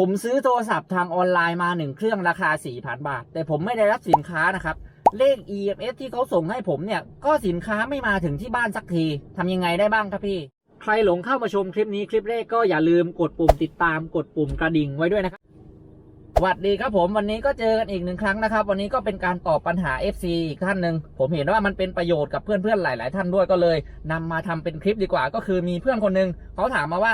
ผมซื้อโทรศัพท์ทางออนไลน์มาหนึ่งเครื่องราคา 4,000 บาท แต่ผมไม่ได้รับสินค้านะครับ เลข EMS ที่เขาส่งให้ผมเนี่ย ก็สินค้าไม่มาถึงที่บ้านสักทีทำยังไงได้บ้างครับพี่ ใครหลงเข้ามาชมคลิปนี้คลิปแรกก็อย่าลืมกดปุ่มติดตามกดปุ่มกระดิ่งไว้ด้วยนะครับสวัสดีครับผมวันนี้ก็เจอกันอีกหนึ่งครั้งนะครับ วันนี้ก็เป็นการตอบปัญหา FC อีกท่านหนึ่งผมเห็นว่ามันเป็นประโยชน์กับเพื่อนๆหลาย ๆ ท่านด้วยก็เลยนำมาทำเป็นคลิปดีกว่า ก็คือมีเพื่อนคนหนึ่งเขาถามมาว่า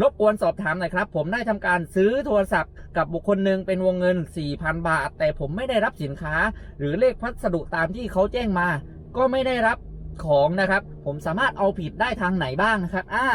รบกวนสอบถามหน่อยครับ ผมได้ทำการซื้อโทรศัพท์กับบุคคลหนึ่งเป็นวงเงิน 4,000 บาท แต่ผมไม่ได้รับสินค้า หรือเลขพัสดุตามที่เขาแจ้งมา ก็ไม่ได้รับของนะครับ ผมสามารถเอาผิดได้ทางไหนบ้างนะครับ อ่า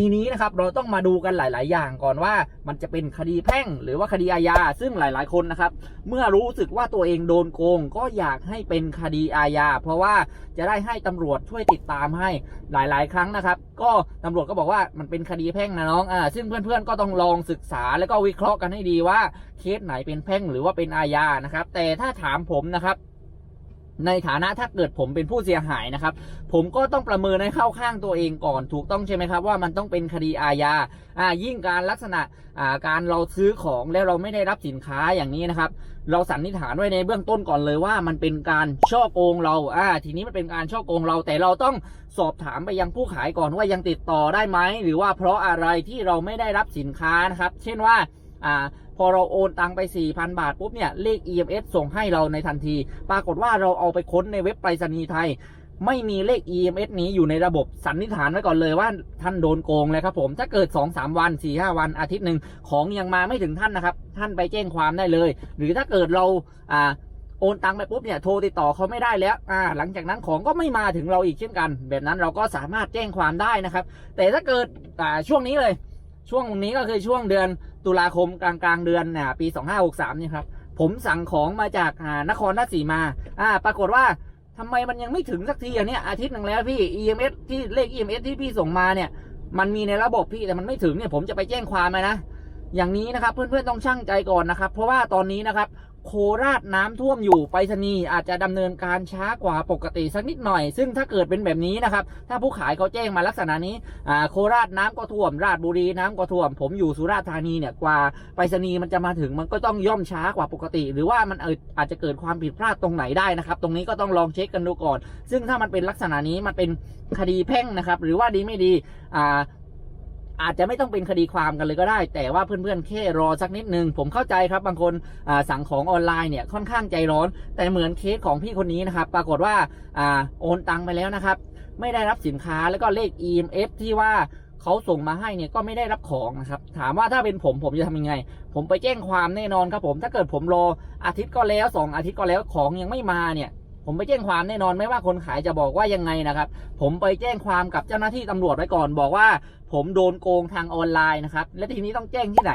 ทีนี้นะครับเราต้องมาดูกันหลาย ๆ อย่างก่อนว่ามันจะเป็นคดีแพ่งหรือว่าคดีอาญาซึ่งหลาย ๆ คนนะครับ เมื่อรู้สึกว่าตัวเองโดนโกง ก็อยากให้เป็นคดีอาญาเพราะว่าจะได้ให้ตำรวจช่วยติดตามให้หลาย ๆ ครั้งนะครับ ก็ตำรวจก็บอกว่ามันเป็นคดีแพ่งนะน้องอ่าซึ่งเพื่อน ๆ ก็ต้องลองศึกษาแล้วก็วิเคราะห์กันให้ดีว่าเคสไหนเป็นแพ่งหรือว่าเป็นอาญานะครับ แต่ถ้าถามผมนะครับ ในฐานะถ้าเกิดผมเป็นผู้เสียหายนะครับ ผมก็ต้องประเมินให้เข้าข้างตัวเองก่อนถูกต้องใช่ไหมครับ ว่ามันต้องเป็นคดีอาญาอ่ายิ่งการลักษณะอ่าการเราซื้อของแล้วเราไม่ได้รับสินค้าอย่างนี้นะครับ เราสันนิษฐานไว้ในเบื้องต้นก่อนเลยว่ามันเป็นการช่อโกงเราอ่าทีนี้มันเป็นการช่อโกงเรา แต่เราต้องสอบถามไปยังผู้ขายก่อนว่ายังติดต่อได้ไหมหรือว่าเพราะอะไรที่เราไม่ได้รับสินค้านะครับ เช่นว่า อ่าพอเราโอนตังไป 4,000 บาทปุ๊บเนี่ยเลข EMS ส่งให้เราในทันที ปรากฏว่าเราเอาไปค้นในเว็บไปรษณีย์ไทย ไม่มีเลข EMS นี้อยู่ในระบบสันนิษฐานไว้ก่อนเลยว่าท่านโดนโกงเลยครับผม ถ้าเกิด 2-3 วัน 4-5 วันอาทิตย์หนึ่งของยังมาไม่ถึงท่านนะครับ ท่านไปแจ้งความได้เลย หรือถ้าเกิดเราอ่าโอนตังไปปุ๊บเนี่ยโทรติดต่อเขาไม่ได้แล้ว อ่า หลังจากนั้นของก็ไม่มาถึงเราอีกเช่นกัน แบบนั้นเราก็สามารถแจ้งความได้นะครับ แต่ถ้าเกิดอ่าช่วงนี้เลย ช่วงนี้ก็คือช่วงเดือน ตุลาคมกลางกลางเดือนเนี่ยปี 2563เนี่ยครับผมสั่งของมาจากนครราชสีมา อ่า ปรากฏว่าทำไมมันยังไม่ถึงสักทีอะเนี่ยอาทิตย์หนึ่งแล้วพี่ EMS ที่เลข EMS ที่พี่ส่งมาเนี่ย มันมีในระบบพี่แต่มันไม่ถึงเนี่ยผมจะไปแจ้งความไหมนะ อย่างนี้นะครับ เพื่อนๆต้องช่างใจก่อนนะครับ เพราะว่าตอนนี้นะครับ โคราชน้ำท่วมอยู่ไปรษณีย์อาจจะดำเนินการช้ากว่าปกติสักนิดหน่อย ซึ่งถ้าเกิดเป็นแบบนี้นะครับ ถ้าผู้ขายเขาแจ้งมาลักษณะนี้อ่าโคราชน้ำก็ท่วม ราชบุรีน้ำก็ท่วม ผมอยู่สุราษฎร์ธานีเนี่ยกว่าไปรษณีย์มันจะมาถึงมันก็ต้องย่อมช้ากว่าปกติ หรือว่ามันเอ่ออาจจะเกิดความผิดพลาดตรงไหนได้นะครับ ตรงนี้ก็ต้องลองเช็คกันดูก่อน ซึ่งถ้ามันเป็นลักษณะนี้มันเป็นคดีแพ่งนะครับ หรือว่าดีไม่ดีอ่า อาจจะไม่ต้องเป็นคดีความกันเลยก็ได้ แต่ว่าเพื่อนๆแค่รอสักนิดนึง ผมเข้าใจครับบางคนสั่งของออนไลน์เนี่ยค่อนข้างใจร้อน แต่เหมือนเคสของพี่คนนี้นะครับ ปรากฏว่าอโอนตังไปแล้วนะครับ ไม่ได้รับสินค้าแล้วก็เลข EMF ที่ว่าเขาส่งมาให้เนี่ยก็ไม่ได้รับของนะครับ ถามว่าถ้าเป็นผมผมจะทำยังไง ผมไปแจ้งความแน่นอนครับผม ถ้าเกิดผมรออาทิตย์ก็แล้วสองอาทิตย์ก็แล้วของยังไม่มาเนี่ย ผมไปแจ้งความแน่นอนไม่ว่าคนขายจะบอกว่ายังไงนะครับ ผมไปแจ้งความกับเจ้าหน้าที่ตำรวจไว้ก่อน บอกว่า ผมโดนโกงทางออนไลน์นะครับ และทีนี้ต้องแจ้งที่ไหน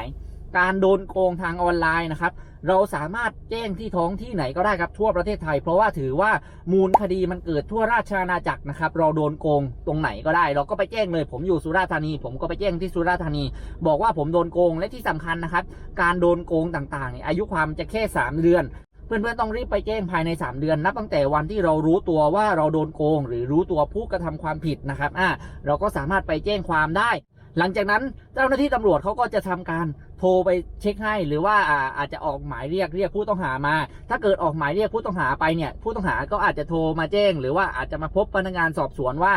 การโดนโกงทางออนไลน์นะครับ เราสามารถแจ้งที่ท้องที่ไหนก็ได้ครับทั่วประเทศไทย เพราะว่าถือว่ามูลคดีมันเกิดทั่วราชอาณาจักรนะครับ เราโดนโกงตรงไหนก็ได้ เราก็ไปแจ้งเลย ผมอยู่สุราษฎร์ธานี ผมก็ไปแจ้งที่สุราษฎร์ธานี บอกว่าผมโดนโกงและที่สำคัญนะครับ การโดนโกงต่างๆอายุความจะแค่ 3 เดือน เพื่อนๆต้องรีบไปแจ้งภายใน 3 เดือน นับตั้งแต่วันที่เรารู้ตัวว่าเราโดนโกง หรือรู้ตัวผู้กระทำความผิดนะครับอ่าเราก็สามารถไปแจ้งความได้ หลังจากนั้นเจ้าหน้าที่ตำรวจเขาก็จะทำการโทรไปเช็คให้หรือว่าอ่าอาจจะออกหมายเรียกเรียกผู้ต้องหามา ถ้าเกิดออกหมายเรียกผู้ต้องหาไปเนี่ยผู้ต้องหาก็อาจจะโทรมาแจ้ง หรือว่าอาจจะมาพบพนักงานสอบสวนว่า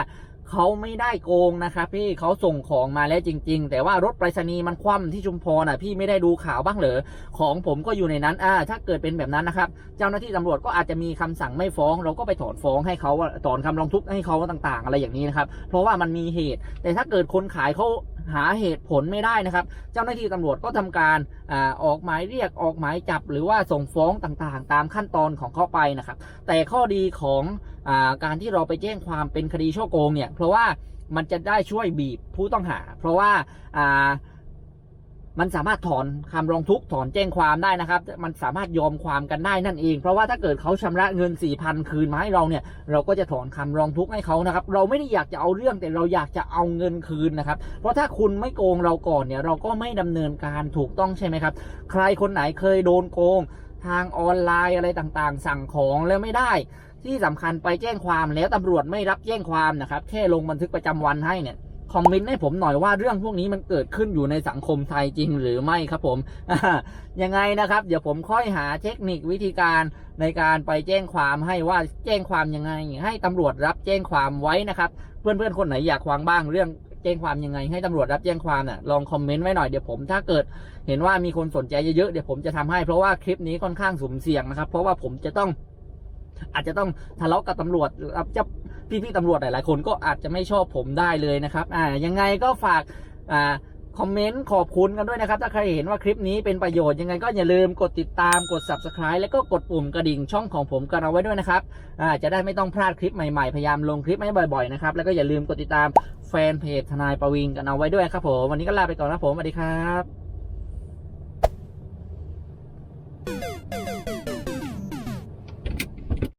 เขาไม่ได้โกงนะครับพี่เขาส่งของมาแล้วจริง ๆ แต่ว่ารถไปรษณีย์มันคว่ำที่ชุมพรน่ะพี่ไม่ได้ดูข่าวบ้างเหรอของผมก็อยู่ในนั้นอ่าถ้าเกิดเป็นแบบนั้นนะครับเจ้าหน้าที่ตำรวจก็อาจจะมีคำสั่งไม่ฟ้อง เราก็ไปถอนฟ้องให้เขาถอนคำร้องทุกข์ให้เขาต่าง ๆ อะไรอย่างนี้นะครับเพราะว่ามันมีเหตุ แต่ถ้าเกิดคนขายเขา หาเหตุผลไม่ได้นะครับ เจ้าหน้าที่ตำรวจก็ทำการอออกหมายเรียกออกหมายจับ หรือว่าส่งฟ้องต่างๆ ตามขั้นตอนของเขาไปนะครับ แต่ข้อดีของอาการที่เราไปแจ้งความเป็นคดีช่อโกงเนี่ยเพราะว่ามันจะได้ช่วยบีบผู้ต้องหา เพราะว่าอ่า มันสามารถถอนคำร้องทุกข์ถอนแจ้งความได้นะครับ มันสามารถยอมความกันได้นั่นเอง เพราะว่าถ้าเกิดเขาชำระเงิน4ี่พันคืนมาให้เราเนี่ย เราก็จะถอนคำร้องทุกข์ให้เขานะครับ เราไม่ได้อยากจะเอาเรื่องแต่เราอยากจะเอาเงินคืนนะครับ เพราะถ้าคุณไม่โกงเราก่อนเนี่ย เราก็ไม่ดำเนินการถูกต้องใช่ไหมครับ ใครคนไหนเคยโดนโกง ทางออนไลน์อะไรต่างๆ สั่งของแล้วไม่ได้ที่สำคัญไปแจ้งความแล้วตำรวจไม่รับแจ้งความนะครับ แค่ลงบันทึกประจำวันให้เนี่ย คอมเมนต์ให้ผมหน่อยว่าเรื่องพวกนี้มันเกิดขึ้นอยู่ในสังคมไทยจริงหรือไม่ครับผมยังไงนะครับ เดี๋ยวผมค่อยหาเทคนิควิธีการในการไปแจ้งความให้ว่าแจ้งความยังไง ให้ตำรวจรับแจ้งความไว้นะครับ เพื่อนๆคนไหนอยากฟังบ้างเรื่องแจ้งความยังไง ให้ตำรวจรับแจ้งความน่ะลองคอมเมนต์ไว้หน่อยเดี๋ยวผมถ้าเกิด เห็นว่ามีคนสนใจเยอะๆเดี๋ยวผมจะทำให้เพราะว่าคลิปนี้ค่อนข้างสุ่มเสี่ยงนะครับ เพราะว่าผมจะต้องอาจจะต้องทะเลาะกับตำรวจรับจะ พี่ๆตำรวจหลายๆคนก็อาจจะไม่ชอบผมได้เลยนะครับอ่ายังไงก็ฝากอ่าคอมเมนต์ขอบคุณกันด้วยนะครับ ถ้าใครเห็นว่าคลิปนี้เป็นประโยชน์ยังไงก็อย่าลืมกดติดตามกด subscribe แล้วก็กดปุ่มกระดิ่งช่องของผมกันเอาไว้ด้วยนะครับอ่าจะได้ไม่ต้องพลาดคลิปใหม่ๆ พยายามลงคลิปให้บ่อยๆนะครับ แล้วก็อย่าลืมกดติดตามแฟนเพจทนายประวิงกันเอาไว้ด้วยครับผม วันนี้ก็ลาไปก่อนนะผมสวัสดีครับ